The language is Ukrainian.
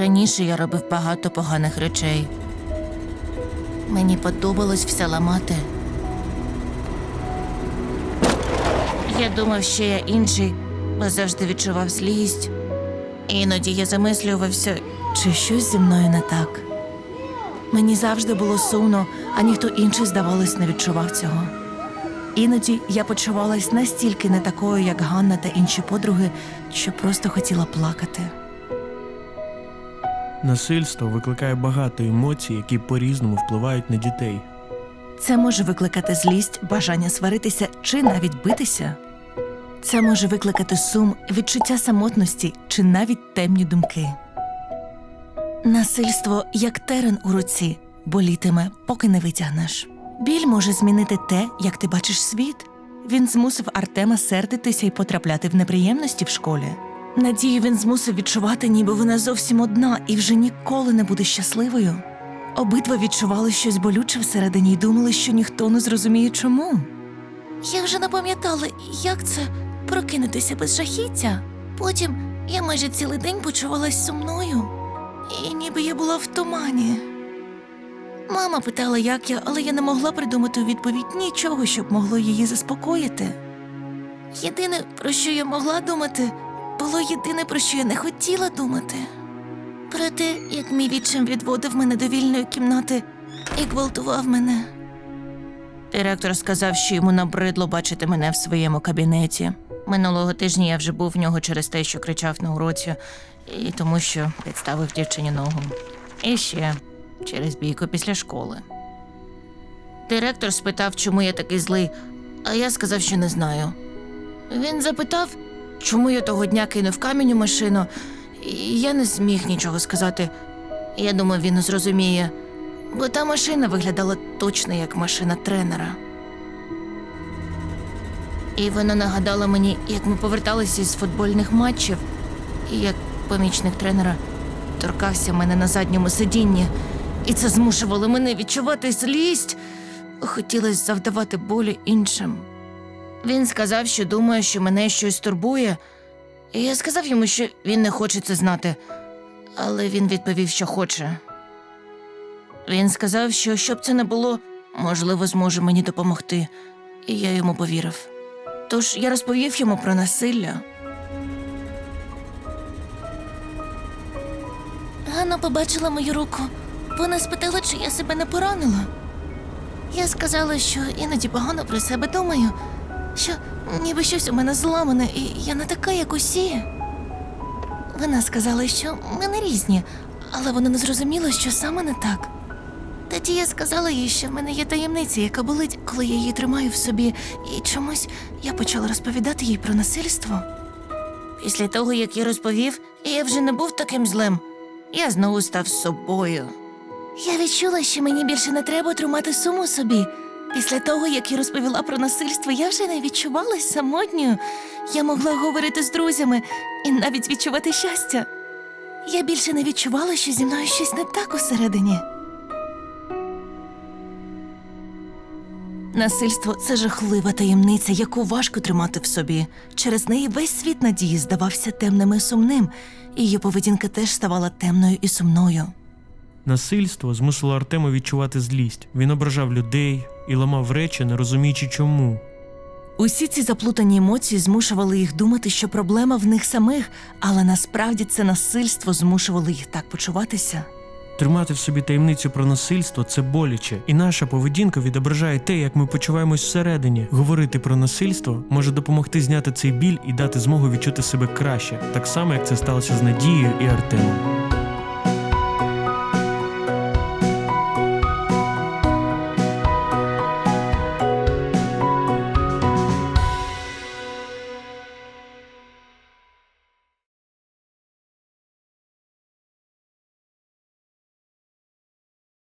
Раніше я робив багато поганих речей. Мені подобалось все ламати. Я думав, що я інший, бо завжди відчував злість. Іноді я замислювався, чи щось зі мною не так. Мені завжди було сумно, а ніхто інший, здавалось, не відчував цього. Іноді я почувалась настільки не такою, як Ганна та інші подруги, що просто хотіла плакати. Насильство викликає багато емоцій, які по-різному впливають на дітей. Це може викликати злість, бажання сваритися чи навіть битися. Це може викликати сум, відчуття самотності чи навіть темні думки. Насильство як терен у руці болітиме, поки не витягнеш. Біль може змінити те, як ти бачиш світ. Він змусив Артема сердитися і потрапляти в неприємності в школі. Надію він змусив відчувати, ніби вона зовсім одна і вже ніколи не буде щасливою. Обидва відчували щось болюче всередині і думали, що ніхто не зрозуміє чому. Я вже не пам'ятала, як це прокинутися без жахіття. Потім я майже цілий день почувалась сумною, і ніби я була в тумані. Мама питала, як я, але я не могла придумати у відповідь нічого, щоб могло її заспокоїти. Єдине, про що я могла думати, було єдине, про що я не хотіла думати. Про те, як мій відчим відводив мене до вільної кімнати і гвалтував мене. Директор сказав, що йому набридло бачити мене в своєму кабінеті. Минулого тижня я вже був в нього через те, що кричав на уроці, і тому, що підставив дівчині ногу. І ще через бійку після школи. Директор спитав, чому я такий злий, а я сказав, що не знаю. Він запитав, чому я того дня кинув камінь у машину, я не зміг нічого сказати. Я думав, він зрозуміє, бо та машина виглядала точно як машина тренера. І вона нагадала мені, як ми поверталися з футбольних матчів, і як помічник тренера торкався мене на задньому сидінні, і це змушувало мене відчувати злість. Хотілося завдавати болі іншим. Він сказав, що думає, що мене щось турбує, і я сказав йому, що він не хоче це знати, але він відповів, що хоче. Він сказав, що щоб це не було, можливо, зможе мені допомогти, і я йому повірив. Тож я розповів йому про насилля. Ганна побачила мою руку. Вона спитала, чи я себе не поранила. Я сказала, що іноді погано про себе думаю, що ніби щось у мене зламане, і я не така, як усі. Вона сказала, що ми не різні, але вона не зрозуміла, що саме не так. Тоді я сказала їй, що в мене є таємниця, яка болить, коли я її тримаю в собі, і чомусь я почала розповідати їй про насильство. Після того, як я розповів, я вже не був таким злим. Я знову став собою. Я відчула, що мені більше не треба тримати суму собі. Після того, як я розповіла про насильство, я вже не відчувалась самотньою. Я могла говорити з друзями і навіть відчувати щастя. Я більше не відчувала, що зі мною щось не так усередині. Насильство це жахлива таємниця, яку важко тримати в собі. Через неї весь світ надії здавався темним і сумним, і її поведінка теж ставала темною і сумною. Насильство змусило Артема відчувати злість. Він ображав людей і ламав речі, не розуміючи чому. Усі ці заплутані емоції змушували їх думати, що проблема в них самих, але насправді це насильство змушувало їх так почуватися. Тримати в собі таємницю про насильство це боляче, і наша поведінка відображає те, як ми почуваємось всередині. Говорити про насильство може допомогти зняти цей біль і дати змогу відчути себе краще, так само як це сталося з Надією і Артемом.